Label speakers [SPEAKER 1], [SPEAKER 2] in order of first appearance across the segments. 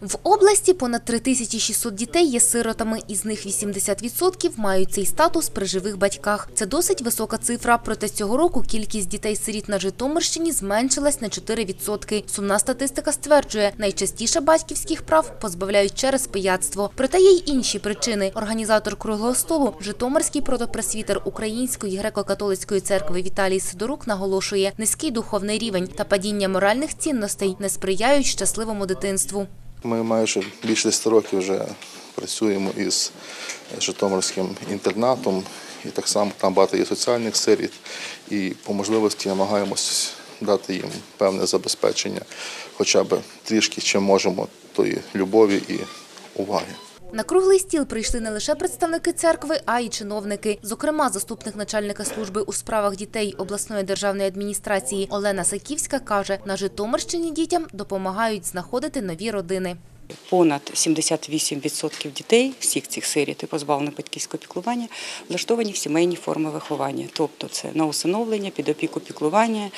[SPEAKER 1] В області понад 3600 дітей є сиротами, із них 80% мають цей статус при живих батьках. Це досить висока цифра, проте цього року кількість дітей-сиріт на Житомирщині зменшилась на 4%. Сумна статистика стверджує, найчастіше батьківських прав позбавляють через пияцтво. Проте є й інші причини. Організатор круглого столу, Житомирський протопресвітер Української греко-католицької церкви Віталій Сидорук наголошує, низький духовний рівень та падіння моральних цінностей не сприяють щасливому дитинству.
[SPEAKER 2] Ми майже більше 10 років вже працюємо із Житомирським інтернатом, і так само там багато є соціальних сиріт, і по можливості намагаємось дати їм певне забезпечення, хоча б трішки чим можемо тої любові і уваги.
[SPEAKER 1] На круглий стіл прийшли не лише представники церкви, а й чиновники. Зокрема, заступник начальника служби у справах дітей обласної державної адміністрації Олена Саківська каже, на Житомирщині дітям допомагають знаходити нові родини.
[SPEAKER 3] Понад 78% дітей всіх цих сиріт і позбавлених батьківського піклування влаштовані в сімейні форми виховання, тобто це на усиновлення, під опіку піклування,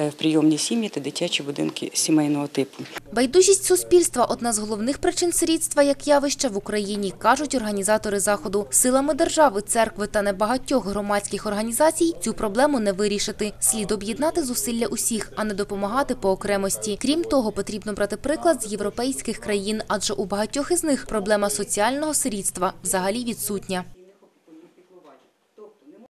[SPEAKER 3] е, в прийомні сім'ї та дитячі будинки сімейного типу.
[SPEAKER 1] Байдужість суспільства – одна з головних причин сирітства як явища в Україні, кажуть організатори заходу. Силами держави, церкви та небагатьох громадських організацій цю проблему не вирішити. Слід об'єднати зусилля усіх, а не допомагати по окремості. Крім того, потрібно брати приклад з європейських країн, адже у багатьох із них проблема соціального сирітства взагалі відсутня.